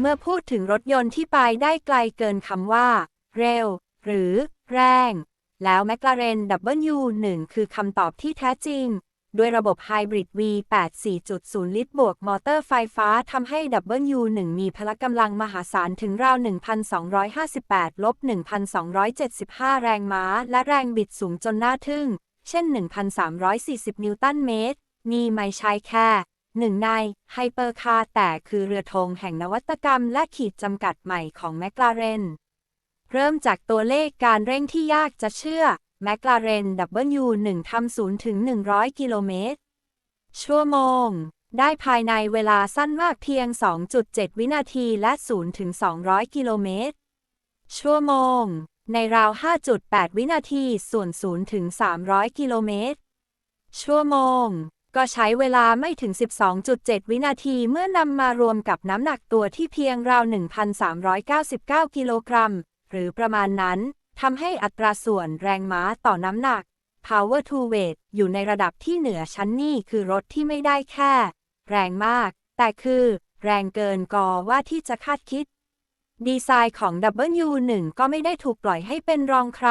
เมื่อพูดถึงรถยนต์ที่ไปได้ไกลเกินคำว่า เร็ว หรือ แรง แล้ว McLaren W1 คือคำตอบที่แท้จริง ด้วยระบบไฮบริด V8 4.0 ลิตรบวกมอเตอร์ไฟฟ้าทำให้ W1 มีพละกำลังมหาศาลถึงราว 1,258ลบ1,275 แรงม้า และแรงบิดสูงจนน่าทึ่ง เช่น 1,340 นิวตันเมตร นี่ไม่ใช่แค่ หนึ่งในไฮเปอร์คาร์แต่คือเรือธงแห่งนวัตกรรมและขีดจำกัดใหม่ของแมคลาเรน เริ่มจากตัวเลขการเร่งที่ยากจะเชื่อแมคลาเรน W1 ทำศูนย์ถึง 100 กิโลเมตร ชั่วโมง ได้ภายในเวลาสั้นมากเพียง 2.7 วินาทีและ0ถึง 200 กิโลเมตร ชั่วโมง ในราว 5.8 วินาทีส่วน0ถึง 300 กิโลเมตร ชั่วโมง ก็ใช้เวลาไม่ถึง 12.7 วินาทีเมื่อนำมารวมกับน้ำหนักตัวที่เพียงราว 1,399 กิโลกรัม หรือประมาณนั้น ทำให้อัตราส่วนแรงม้าต่อน้ำหนัก power to weight อยู่ในระดับที่เหนือชั้นนี่คือรถที่ไม่ได้แค่ แรงมาก แต่คือ แรงเกินกอว่าที่จะคาดคิด ดีไซน์ของ W1 ก็ไม่ได้ถูกปล่อยให้เป็นรองใคร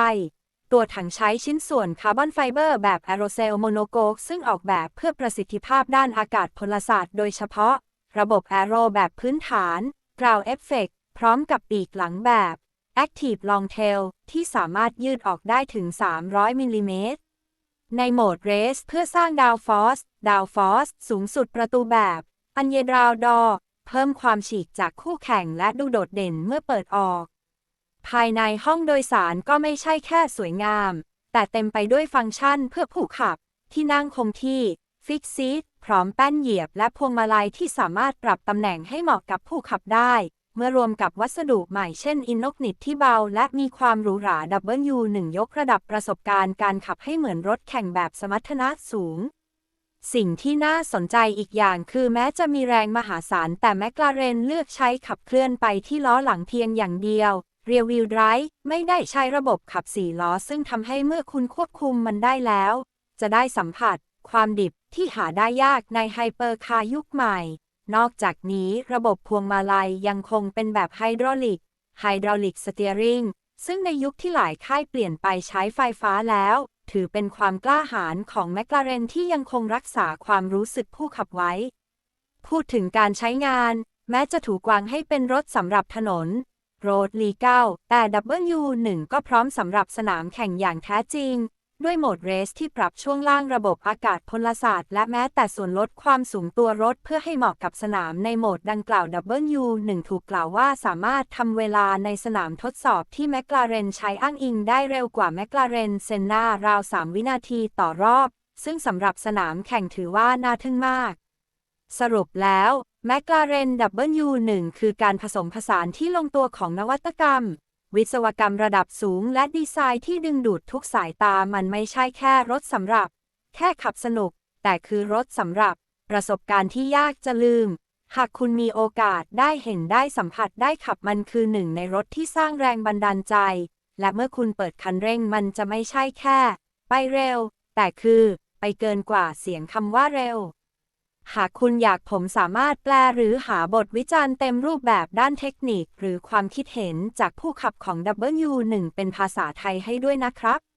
ตัวถังใช้ชิ้นส่วนคาร์บอนไฟเบอร์แบบแอโรเซลโมโนโกกซึ่งออกแบบเพื่อประสิทธิภาพด้านอากาศพลศาสตร์โดยเฉพาะ ระบบแอโรแบบพื้นฐานกราวเอฟเฟกพร้อมกับปีกหลังแบบ Active Long Tail ที่สามารถยืดออกได้ถึง 300 มิลลิเมตร ในโหมดเรสเพื่อสร้างดาวฟอส ดาวฟอส สูงสุดประตูแบบ อันเยดราวดอ เพิ่มความฉีกจากคู่แข่งและดูโดดเด่นเมื่อเปิดออก ภายในห้องโดยสารก็ไม่ใช่แค่สวยงาม แต่เต็มไปด้วยฟังก์ชันเพื่อผู้ขับ ที่นั่งคงที่ ฟิกซีทพร้อมแป้นเหยียบ และพวงมาลัยที่สามารถปรับตำแหน่งให้เหมาะกับผู้ขับได้ เมื่อรวมกับวัสดุใหม่เช่นอินนกนิดที่เบา และมีความหรูหรา W1 ยกระดับประสบการณ์การขับให้เหมือนรถแข่งแบบสมรรถนะสูงสิ่งที่น่าสนใจอีกอย่างคือแม้จะมีแรงมหาศาลแต่แมคลาเรนเลือกใช้ขับเคลื่อนไปที่ล้อหลังเพียงอย่างเดียว เรียวิลไดร์ไม่ได้ใช้ระบบขับสี่ล้อซึ่งทำให้เมื่อคุณควบคุมมันได้แล้ว จะได้สัมผัส ความดิบที่หาได้ยากในไฮเปอร์คาร์ยุคใหม่ นอกจากนี้ระบบพวงมาลัยยังคงเป็นแบบไฮดรอลิกไฮดรอลิกสเตียริงซึ่งในยุคที่หลายค่ายเปลี่ยนไปใช้ไฟฟ้าแล้ว ถือเป็นความกล้าหาญของแมคลาเรนที่ยังคงรักษาความรู้สึกผู้ขับไว้ พูดถึงการใช้งาน แม้จะถูกวางให้เป็นรถสำหรับถนน โรดลีเก้าแต่ W1 ก็พร้อมสำหรับสนามแข่งอย่างแท้จริง ด้วยโหมดเรสที่ปรับช่วงล่างระบบอากาศพลศาสตร์ และแม้แต่ส่วนลดความสูงตัวรถเพื่อให้เหมาะกับสนามในโหมดดังกล่าว W1 ถูกกล่าวว่าสามารถทำเวลาในสนามทดสอบที่แมคลาเรนใช้อ้างอิงได้เร็วกว่าแมคลาเรนเซนนาราว 3 วินาทีต่อรอบ ซึ่งสำหรับสนามแข่งถือว่าน่าทึ่งมาก สรุปแล้ว แมคลาเรน W1 คือการผสมผสานที่ลงตัวของนวัตกรรม วิศวกรรมระดับสูงและดีไซน์ที่ดึงดูดทุกสายตามันไม่ใช่แค่รถสำหรับ แค่ขับสนุก แต่คือรถสำหรับ ประสบการณ์ที่ยากจะลืม หากคุณมีโอกาสได้เห็นได้สัมผัสได้ขับมันคือหนึ่งในรถที่สร้างแรงบันดาลใจ และเมื่อคุณเปิดคันเร่งมันจะไม่ใช่แค่ ไปเร็ว แต่คือ ไปเกินกว่าเสียงคำว่าเร็ว หากคุณอยากผมสามารถแปลหรือหาบทวิจารณ์เต็มรูปแบบด้านเทคนิค หรือความคิดเห็นจากผู้ขับของ W1 เป็นภาษาไทยให้ด้วยนะครับ